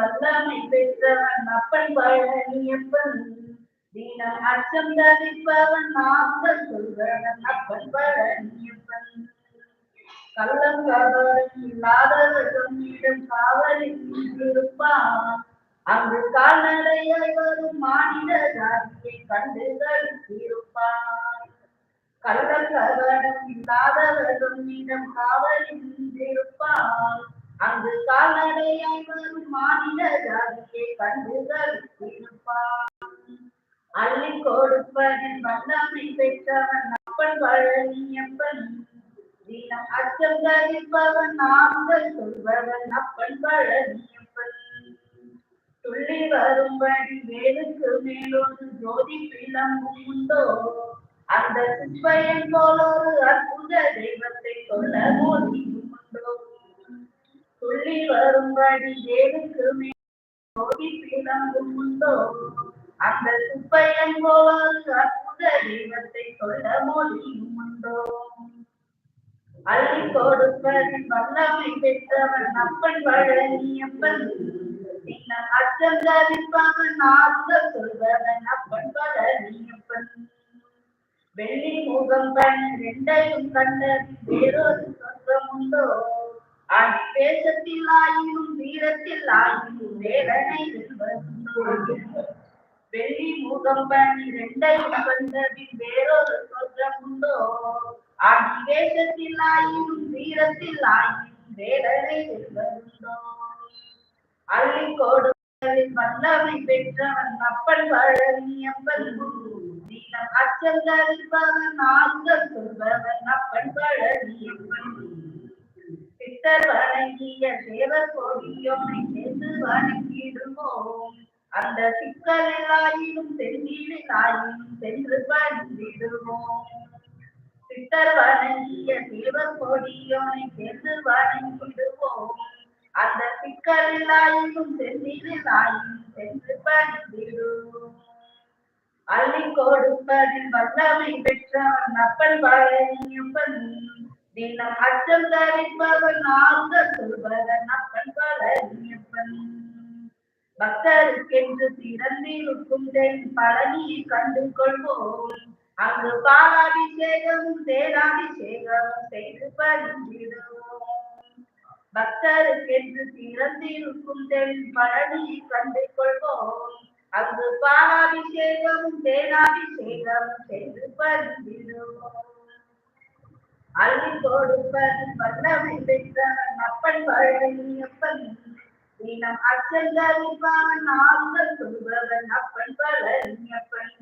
வல்லமை பெற்றவன் அப்பன் பழனியப்பன் தீனம் அச்சம் தவிப்பவன் நாங்கள் சொல்வன் அப்பன் பழனியப்பன் கள்ளம் கபடம் இல்லாதவர் தம்மிடம் காவலில் நின்றிருப்பான். அங்கு கால்நடையாய் வரும் மாநில ஜாதியை கண்டு கழித்திருப்பான். கள்ளம் கபடம் இல்லாதவர் தம்மிடம் காவலில் நின்றிருப்பான். அங்கு கால்நடையாய் வரும் மாநில ஜாதியை கண்டு அள்ளி கொடுப்பதில் வல்லமை பெற்றவன் அப்பன் பழனியப்பன் தினம் அச்சம் தரிப்பவன் நாங்கள் சொல்பவன் அப்பன் பழனியப்பன் துள்ளி வரும்படி வேலுக்கு மேலொரு ஜோதி பிளம்பும் உண்டோ? அந்த குப்பையன் போலொரு அற்புத தெய்வத்தை சொல்ல மோதியும் துள்ளி வரும்படி வேலுக்கு மேல் பிளங்கும் பிளம்பும் உண்டோ அந்த குப்பையன் போல அற்புத தெய்வத்தை சொல்ல மொழியும் உண்டோ அள்ளி கொடுப்பதில் வல்லமை பெற்றவன் அப்பன் பழனியப்பன் பின்னர் அச்சம் தரிப்பவன் நாங்கள் சொல்வதன் அப்பன் பழனியப்பன் வெள்ளி முகம் பண்ண ரெண்டையும் கண்ட வேறொரு சொந்தம் உண்டோ ஆடி ஆயினும் வீரத்தில் ஆயினும் வேதனை வெள்ளி முகம் பணி ரெண்டையும் கண்டதில் வேறொரு சொந்தம் உண்டோ? ஆடி ஆயினும் வீரத்தில் ஆயினும் வேடனை வெல்வதுண்டோ அள்ளி கோடுகளில் வல்லமை பெற்றவன் அப்பன் பழனியப்பன் நீளம் அச்சம் தரிப்பவன் நாங்கள் சொல்பவன் அப்பன் பழனியப்பன் சித்தர் வணங்கிய தேவர் கொடியோனை சேர்ந்து வணங்கிடுவோம். அந்த சிக்கலாயினும் ஆயினும் சென்று பணிந்திடுவோம் சித்தர் வணங்கிய தேவ கோடியோனை சேர்ந்து வணங்கிடுவோம். அந்த சிக்கலாயினும் ஆயினும் சென்று பணிந்திடுவோம் அள்ளி கொடுப்பதில் வல்லமை பெற்றவன் அப்பன் பழனியப்பன் தினம் அச்சம் தரிப்பவன் நாங்கள் சொல்வதன் அப்பன் பக்தருக்கென்று திறந்திருக்கும் தென் பழனியை கண்டு கொள்வோம். அங்கு பாலாபிஷேகமும் தேராபிஷேகமும் செய்து பரிந்திடுவோம் பக்தருக்கென்று திறந்திருக்கும் தென் பழனியை கண்டு கொள்வோம். அங்கு பாலாபிஷேகமும் தேனாபிஷேகமும் செய்து பரிந்திடுவோம் அள்ளி கொடுப்பன் வல்லமில்லைத்தவன் அப்பன் பழனியப்பன் நீனம் அச்சந்தறிவான் ஆங்கள் சொல்பவன் அப்பன் பழனியப்பன்